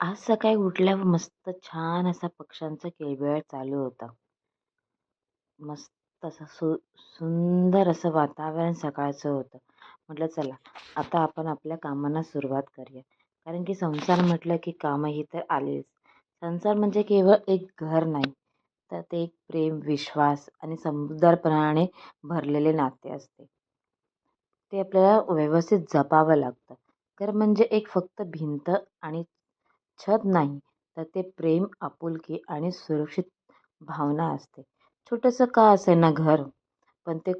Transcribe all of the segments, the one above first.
आज सकाळी उठल्यावर मस्त छान असा पक्ष्यांचा किलबिलाट चालू होता. मस्त असं सु सुंदर असं वातावरण सकाळचं होतं. म्हटलं चला आता आपण आपल्या कामांना सुरुवात करूया. कारण की संसार म्हटलं की कामं ही तर आलीच. संसार म्हणजे केवळ एक घर नाही, तर ते एक प्रेम, विश्वास आणि समजूतदारपणाने भरलेले नाते असते. ते आपल्याला व्यवस्थित जपावं लागतं. घर म्हणजे एक फक्त भिंत आणि छत नाही, तर ते प्रेम, आपुलकी आणि सुरक्षित भावना असते. छोटंसं का असेना घर, पण ते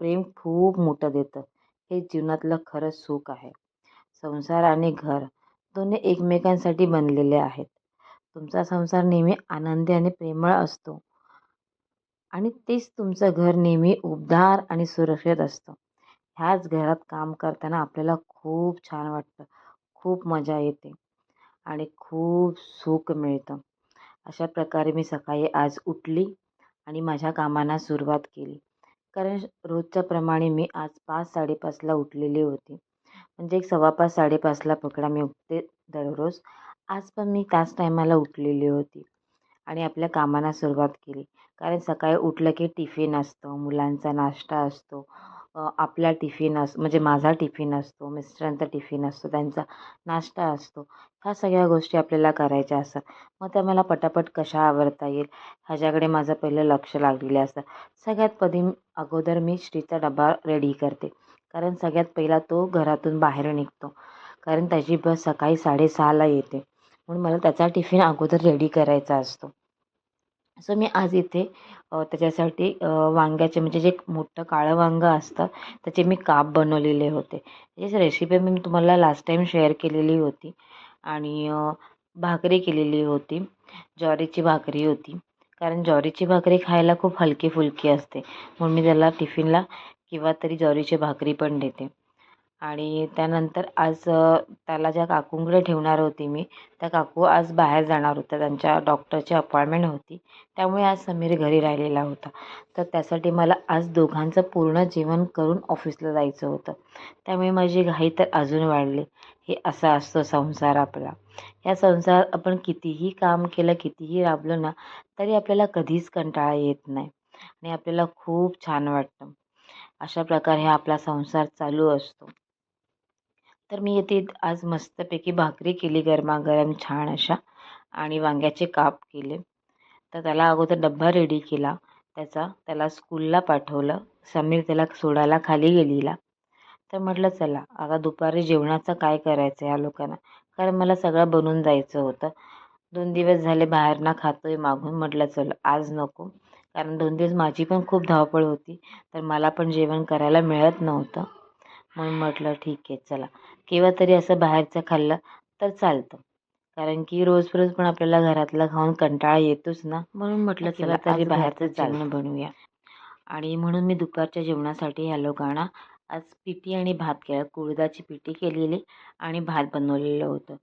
प्रेम खूप मोठं देतं. हे जीवनातलं खरं सुख आहे. संसार आणि घर दोन्ही एकमेकांसाठी बनलेले आहेत. तुमचा संसार नेहमी आनंदी आणि प्रेमळ असतो आणि तेच तुमचं घर नेहमी उबदार आणि सुरक्षित असतं. ह्याच घरात काम करताना आपल्याला खूप छान वाटतं, खूप मजा येते आणि खूप सुख मिळतं. अशा प्रकारे मी सकाळी आज उठली आणि माझ्या कामांना सुरुवात केली. कारण रोजच्याप्रमाणे मी आज पाच साडेपाचला उठलेली होती. म्हणजे एक सव्वा पाच साडेपाचला पकडा मी उठते दररोज. आज पण मी त्याच टायमाला उठलेली होती आणि आपल्या कामांना सुरुवात केली. कारण सकाळी उठलं की टिफिन असतं, मुलांचा नाश्ता असतो, आपला टिफिन अस म्हणजे माझा टिफिन असतो, मिस्टरांचा टिफिन असतो, त्यांचा नाश्ता असतो. ह्या सगळ्या गोष्टी आपल्याला करायच्या असतात. मग त्या मला पटापट कशा आवरता येईल ह्याच्याकडे माझं पहिलं लक्ष लागलेलं असतं. सगळ्यात पदी अगोदर मी श्रीचा डबा रेडी करते. कारण सगळ्यात पहिला तो घरातून बाहेर निघतो. कारण त्याची बस सकाळी साडेसहाला येते. म्हणून मला त्याचा टिफिन अगोदर रेडी करायचा असतो. सो मी आज इथे त्याच्यासाठी वांग्याचे म्हणजे जे मोठं काळं वांगं असतं त्याचे मी काप बनवलेले होते. त्याची रेसिपी मी तुम्हाला लास्ट टाईम शेअर केलेली होती आणि भाकरी केलेली होती. ज्वारीची भाकरी होती. कारण ज्वारीची भाकरी खायला खूप हलकी-फुलकी असते. म्हणून मी त्याला टिफिनला किंवा तरी ज्वारीची भाकरी पण देते. आणि त्यानंतर आज त्याला ज्या काकूंकडे ठेवणार होती मी, त्या काकू आज बाहेर जाणार होत्या. त्यांच्या डॉक्टरची अपॉइंटमेंट होती. त्यामुळे आज समीर घरी राहिलेला होता. तर त्यासाठी मला आज दोघांचं पूर्ण जेवण करून ऑफिसला जायचं होतं. त्यामुळे माझी घाई तर अजून वाढली. हे असा असतो संसार आपला. या संसारात आपण कितीही काम केलं, कितीही राबलो ना, तरी आपल्याला कधीच कंटाळा येत नाही आणि आपल्याला खूप छान वाटतं. अशा प्रकारे हा आपला संसार चालू असतो. तर मी येते आज मस्तपैकी भाकरी केली गरमागरम छान अशा आणि वांग्याचे काप केले. तर त्याला अगोदर डब्बा रेडी केला त्याचा. त्याला स्कूलला पाठवलं. समीर त्याला सोडायला खाली गेलेला. तर म्हटलं चला आता दुपारी जेवणाचं काय करायचं या लोकांना. कारण मला सगळं बनवून जायचं होतं. दोन दिवस झाले बाहेरनं खातोय मागून. म्हटलं चल आज नको. कारण दोन दिवस माझी पण खूप धावपळ होती. तर मला पण जेवण करायला मिळत नव्हतं. म्हणून म्हटलं ठीक आहे चला. केव्हा तरी असं बाहेरचं खाल्लं तर चालतं. कारण की रोज रोज पण आपल्याला घरातलं खाऊन कंटाळा येतोच ना. म्हणून म्हटलं चला तरी बाहेरचं जेवण बनवूया. आणि म्हणून मी दुपारच्या जेवणासाठी ह्या लोकांना आज पिठी आणि भात केला. कुळथाची पिठी केलेली आणि भात बनवलेलं होतं.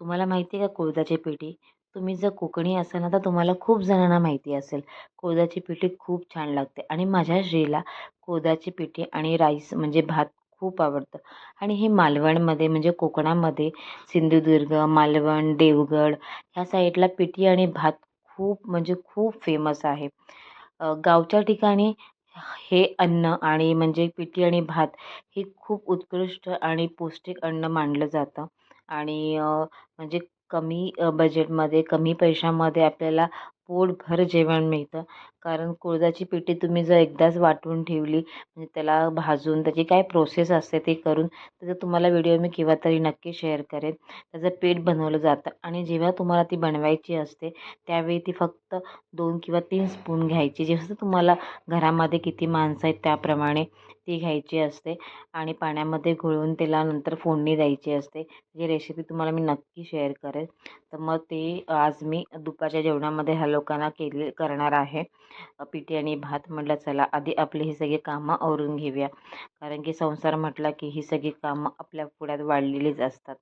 तुम्हाला माहिती आहे का कुळथाची पिठी? तुम्ही जर कोकणी असाल ना तर तुम्हाला खूप जणांना माहिती असेल. कुळथाची पिठी खूप छान लागते आणि माझ्या श्रीला कुळथाची पिठी आणि राईस म्हणजे भात खूप आवडतं आणि हे मालवणमध्ये म्हणजे कोकणामध्ये सिंधुदुर्ग, मालवण, देवगड ह्या साईडला पिठी आणि भात खूप म्हणजे खूप फेमस आहे. गावच्या ठिकाणी हे अन्न आणि म्हणजे पिठी आणि भात हे खूप उत्कृष्ट आणि पौष्टिक अन्न मानलं जातं आणि म्हणजे कमी बजेटमध्ये कमी पैशामध्ये आपल्याला पोटभर जेवण मिळतं. कारण कुळथाची पिठी तुम्ही जर एकदाच वाटून ठेवली म्हणजे त्याला भाजून त्याची काय प्रोसेस असते ते करून त्याचा तुम्हाला व्हिडिओ मी केव्हा तरी नक्की शेअर करेन. त्याचं पीठ बनवलं जातं आणि जेव्हा तुम्हाला ती बनवायची असते त्यावेळी ती फक्त दोन किंवा तीन स्पून घ्यायची. जसं तुम्हाला घरामध्ये किती माणसं आहेत त्याप्रमाणे ती घ्यायची असते आणि पाण्यामध्ये घोळवून त्याला नंतर फोडणी द्यायची असते. ही रेसिपी तुम्हाला मी नक्की शेअर करेन. तर मग ते आज मी दुपारच्या जेवणामध्ये ह्या लोकांना केले करणार आहे. पिठी आणि भात. म्हटलं चला आधी आपली ही सगळी कामं आवरून घेऊया. कारण की संसार म्हटला की ही सगळी कामं आपल्या पुढ्यात वाढलेलीच असतात.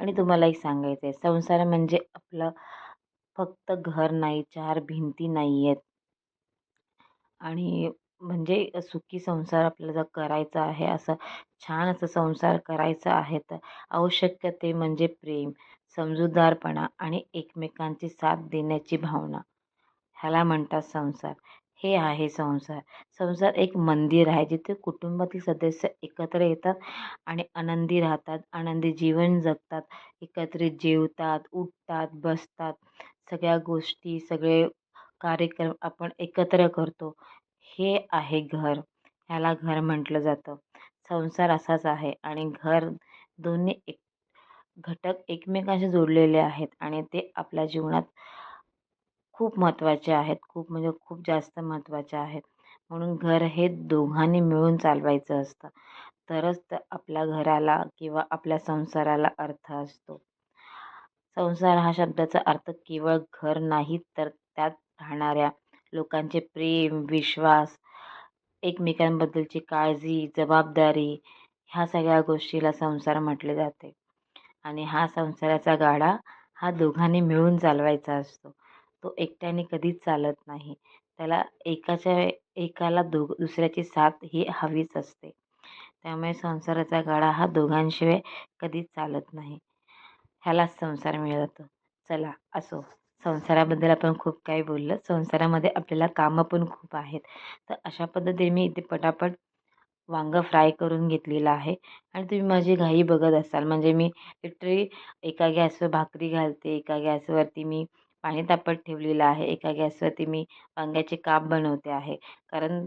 आणि तुम्हाला एक सांगायचं आहे संसार म्हणजे आपलं फक्त घर नाही, चार भिंती नाही आहेत आणि म्हणजे सुखी संसार आपल्याला जर करायचा आहे असं छान असं संसार करायचा आहे तर आवश्यक ते म्हणजे प्रेम समजूतदारपणा आणि एकमेकांची साथ देण्याची भावना. ह्याला म्हणतात संसार. हे आहे संसार. संसार एक मंदिर आहे जिथे कुटुंबातील सदस्य एकत्र येतात आणि आनंदी राहतात आनंदी जीवन जगतात एकत्रित जेवतात उठतात बसतात. सगळ्या गोष्टी सगळे कार्यक्रम आपण एकत्र करतो. हे आहे घर. ह्याला घर म्हटलं जातं. संसार असाच आहे आणि घर दोन्ही एक घटक एकमेकांशी जोडलेले आहेत आणि ते आपल्या जीवनात खूप महत्त्वाचे आहेत. खूप म्हणजे खूप जास्त महत्त्वाचे आहेत. म्हणून घर हे दोघांनी मिळून चालवायचं असतं. तरच तर आपल्या घराला किंवा आपल्या संसाराला अर्थ असतो. संसार हा शब्दाचा अर्थ केवळ घर नाही तर त्यात राहणाऱ्या लोकांचे प्रेम विश्वास एकमेकांबद्दलची काळजी जबाबदारी ह्या सगळ्या गोष्टीला संसार म्हटले जाते. आणि हा संसाराचा गाडा हा दोघांनी मिळून चालवायचा असतो. तो एकट्याने कधीच चालत नाही. त्याला एकाच्या एकाला दो दुसऱ्याची साथ ही हवीच असते. त्यामुळे संसाराचा गाडा हा दोघांशिवाय कधीच चालत नाही. ह्यालाच संसार मिळतो. चला असो. संसाराबद्दल आपण खूप काही बोललं. संसारामध्ये आपल्याला कामं पण खूप आहेत. तर अशा पद्धतीने मी इथे पटापट वांगं फ्राय करून घेतलेलं आहे. आणि तुम्ही माझी घाई बघत असाल. म्हणजे मी लिटरली एका गॅसवर भाकरी घालते एका गॅसवरती मी पाणी तापत ठेवलेलं आहे एका गॅसवरती मी वांग्याचे काप बनवते आहे. कारण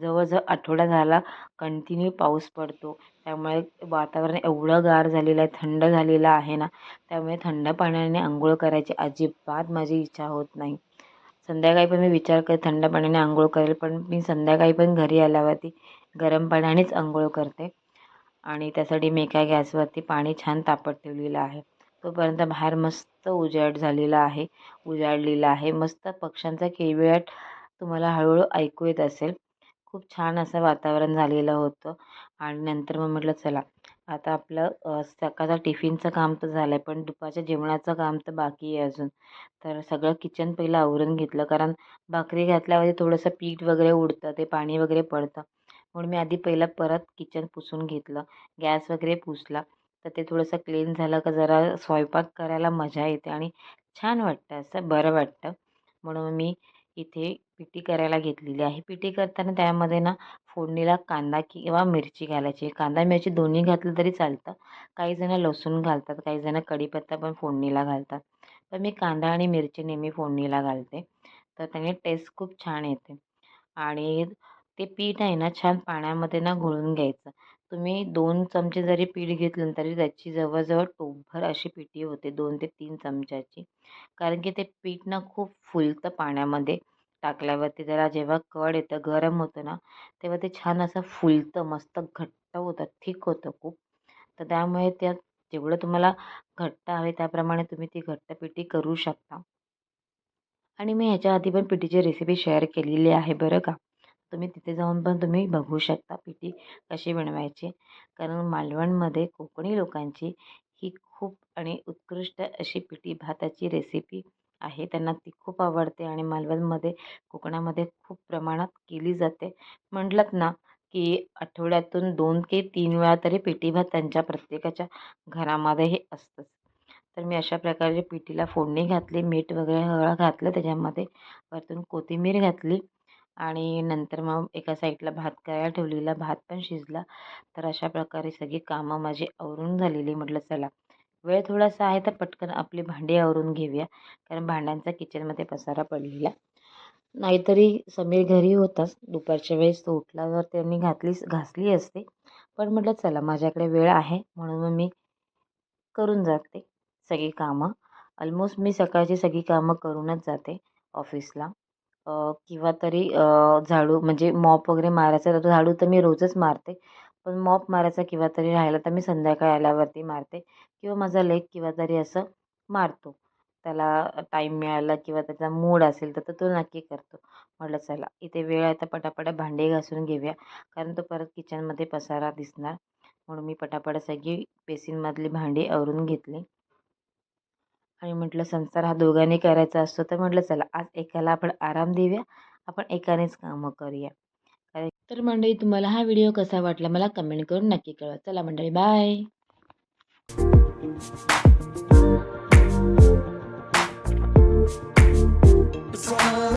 जवळजवळ आठवडा झाला कंटिन्यू पाऊस पडतो. त्यामुळे वातावरण एवढं गार झालेलं आहे थंड झालेलं आहे ना त्यामुळे थंड पाण्याने आंघोळ करायची अजिबात माझी इच्छा होत नाही. संध्याकाळी पण मी विचार करते थंड पाण्याने आंघोळ करेल पण मी संध्याकाळी पण घरी आल्यावरती गरम पाण्यानेच आंघोळ करते. आणि त्यासाठी मी एका गॅसवरती पाणी छान तापत ठेवलेलं आहे. तोपर्यंत बाहेर मस्त उजाड झालेला आहे उजाडलेला आहे. मस्त पक्ष्यांचा केविळाट तुम्हाला हळूहळू ऐकू येत असेल. खूप छान असं वातावरण झालेलं होतं. आणि नंतर मग म्हटलं चला आता आपलं सकाळचा टिफिनचं काम तर झालं आहे पण दुपारच्या जेवणाचं काम तर बाकी आहे अजून. तर सगळं किचन पहिलं आवरून घेतलं कारण भाकरी घातल्यावरती थोडंसं पीठ वगैरे उडतं ते पाणी वगैरे पडतं. म्हणून मी आधी पहिलं परत किचन पुसून घेतलं. गॅस वगैरे पुसला तर ते थोडंसं क्लीन झालं का जरा स्वयंपाक करायला मजा येते आणि छान वाटतं असं बरं वाटतं. म्हणून मी इथे पिठी करायला घेतलेली आहे. पिठी करताना त्यामध्ये ना फोडणीला कांदा किंवा मिरची घालायची. कांदा मिरची दोन्ही घातलं तरी चालतं. काही जण लसूण घालतात काही जण कढीपत्ता पण फोडणीला घालतात. पण मी कांदा आणि मिरची नेहमी फोडणीला घालते. तर त्याने टेस्ट खूप छान येते. आणि ते पीठ आहे ना छान पाण्यामध्ये ना घोळून घ्यायचं. तुम्ही दोन चमचे जरी पीठ घेतलं तरी त्याची जवळजवळ टोपभर अशी पिठी होते दोन ते तीन चमच्याची. कारण की ते पीठ ना खूप फुलतं पाण्यामध्ये. टाकल्यावरती त्याला जेव्हा कड येतं गरम होतं ना तेव्हा ते छान असं फुलतं मस्त घट्ट होतं थिक होतं खूप. तर त्यामुळे त्यात जेवढं तुम्हाला घट्ट हवे त्याप्रमाणे तुम्ही ती घट्ट पिठी करू शकता. आणि मी ह्याच्या आधी पण पिठीची रेसिपी शेअर केलेली आहे बरं का. तुम्ही तिथे जाऊन पण तुम्ही बघू शकता पिठी कशी बनवायची. कारण मालवणमध्ये कोकणी लोकांची ही खूप आणि उत्कृष्ट अशी पिठी भाताची रेसिपी आहे. त्यांना ती खूप आवडते आणि मालवणमध्ये कोकणामध्ये खूप प्रमाणात केली जाते. म्हटलंत ना की आठवड्यातून दोन ते तीन वेळा तरी पिठी भात त्यांच्या प्रत्येकाच्या घरामध्ये हे असतंच. तर मी अशा प्रकारे पिठीला फोडणी घातली मीठ वगैरे सगळं घातलं त्याच्यामध्ये वरतून कोथिंबीर घातली आणि नंतर मग एका साईडला भात करायला ठेवलेला भात पण शिजला. तर अशा प्रकारे सगळी कामं माझी आवरून झालेली. म्हटलं चला वेळ थोडासा आहे तर पटकन आपली भांडी आवरून घेऊया. कारण भांड्यांचा किचनमध्ये पसारा पडलेला. नाहीतरी समीर घरी होताच. दुपारच्या वेळेस तो उठल्यावर त्यांनी घातली घासली असते. पण म्हटलं चला माझ्याकडे वेळ आहे. म्हणून मग मी करून जाते सगळी कामं. ऑलमोस्ट मी सकाळची सगळी कामं करूनच जाते ऑफिसला किंवा तरी झाडू म्हणजे मॉप वगैरे मारायचं तर झाडू तर मी रोजच मारते. पण मॉप मारायचा किंवा तरी राहिला तर मी संध्याकाळी आल्यावरती मारते किंवा माझा लेग किंवा तरी असं मारतो. त्याला टाईम मिळाला किंवा त्याचा मूड असेल तर तो नक्की करतो. म्हटलं चला इथे वेळ आहे तर पटापटा भांडे घासून घेऊया. कारण तो परत किचनमध्ये पसारा दिसणार. म्हणून मी पटापट सगळी बेसिनमधली भांडी आवरून घेतली. आणि म्हटलं संसार हा दोघांनी करायचा असतो तर म्हटलं चला आज एकाला आपण आराम देऊया. आपण एकानेच कामं करूया. तर मंडळी तुम्हाला हा व्हिडिओ कसा वाटला मला कमेंट करून नक्की कळवा. चला मंडळी बाय.